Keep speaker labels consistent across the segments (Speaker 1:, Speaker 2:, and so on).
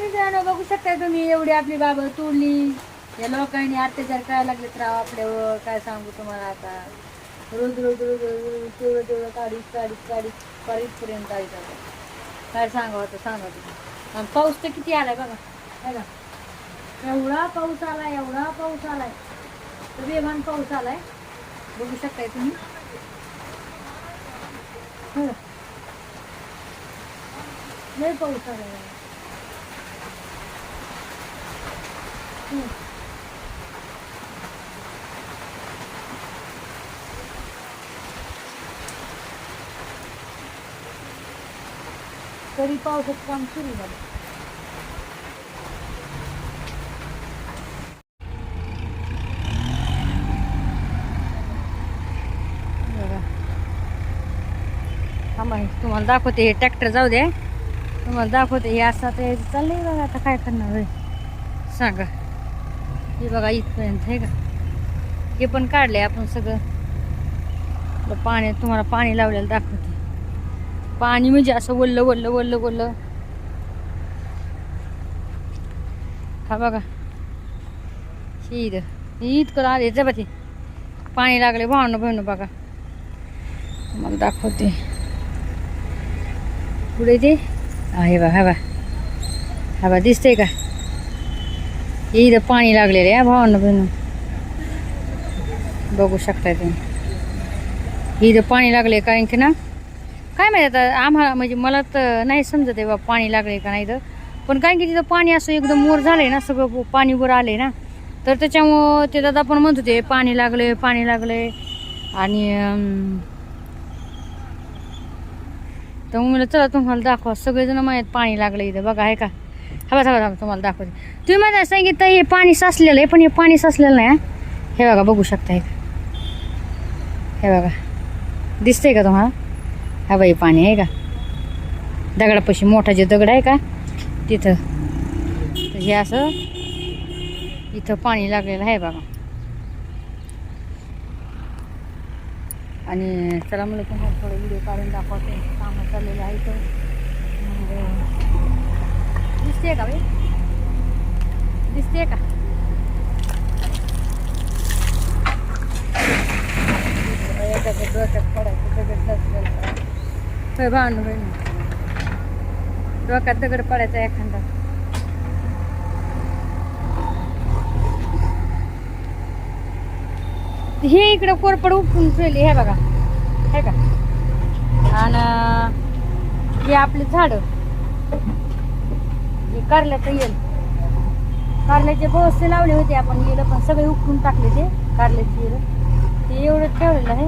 Speaker 1: मित्रांनो बघू शकता तुम्ही एवढी आपली बाबा तोडली. या लोकांनी अत्याचार करायला लागले तर आपल्यावर काय सांगू तुम्हाला आता? रोज रोज रोज रोज तेवढं तेवढं काढीत काढीत काढीत काढीतपर्यंत काढीत आता. काय सांगावं आता सांगा तुम्ही. आणि पाऊस तर किती आलाय बघा. बघा एवढा पाऊस आलाय एवढा पाऊस आलाय. तर वेगवान पाऊस आलाय. बघू शकताय तुम्ही. हो. पाऊस आलाय. तरी पावसात काम सुरू झालं. तुम्हाला दाखवते हे ट्रॅक्टर जाऊ दे. तुम्हाला दाखवते हे असं आता चाललंय बघा आता काय करणार सांगा. हे बघा इथपर्यंत आहे का? हे पण काढले आपण सगळं. पाणी तुम्हाला पाणी लावलेलं दाखवते. पाणी म्हणजे असं वल्ल वल्ल वल्ल वल्ल. हा बघा. हे इथं. इतकं आले जबा ते पाणी लागले भावनं भावनं बघा. तुम्हाला दाखवते. पुढे ते? हा हे बा हा बा हा बा दिसतंय का? इथं पाणी लागलेलं आहे भावांना बहिणं बघू शकता तुम्ही. इथं पाणी लागले कारण की ना काय माहिती आता आम्हाला म्हणजे मला तर नाही समजत आहे बा पाणी लागले का नाही तर. पण कारण की तिथं पाणी असं एकदम मोर झालंय ना सगळं पाणी वर आले ना. तर त्याच्यामुळं ते दादा पण म्हणत होते पाणी लागले पाणी लागले आणि तर मग चला तुम्हाला दाखवा सगळेजण माहीत पाणी लागलं इथं बघा आहे का? हवा हवा हवा तुम्हाला दाखवते. तुम्ही माझ्या सांगितलं हे पाणी साचलेलं आहे पण हे पाणी साचलेलं नाही हे? बघा बघू शकता हे हे बघा. दिसतंय का तुम्हाला? हा बाई पाणी आहे का? दगडापाशी मोठा जे दगड आहे का? तिथं. तर हे असं इथं पाणी लागलेलं आहे बघा. आणि चला मला तुम्हाला थोडं व्हिडिओ काढून दाखवते. कामं चाललेलं आहे तर दिसते का बाई? दिसते का? डोक्यात पडायचं दगड दगड होय भावनं होय डोक्यात दगड पडायचा एखादा. हे इकडं कोरपड उपटून ठेवली हे बघा. हे का आणि हे आपली झाड. कारल्याचं येल कारल्याचे बसते लावले होते आपण येलं पण सगळे उकळून टाकले ते कारल्याचे येलं. ते एवढं ठेवलेलं आहे.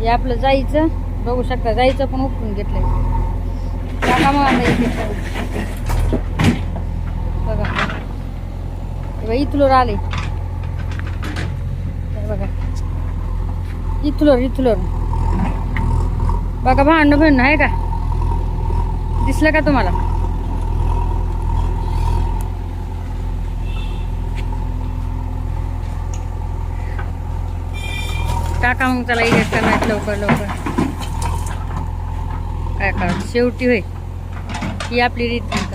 Speaker 1: हे आपलं जायचं बघू शकता जायचं पण उकळून घेतलंय. टाका मग आता इथे बघा. इथलोर आले बघा. इथलोर इथलोर बघा भांडणं भांडणं आहे का? दिसलं का तुम्हाला? टाका मग त्याला इलेक्ट नाही लवकर लवकर. काय करा? शेवटी होय. ही आपली रीत.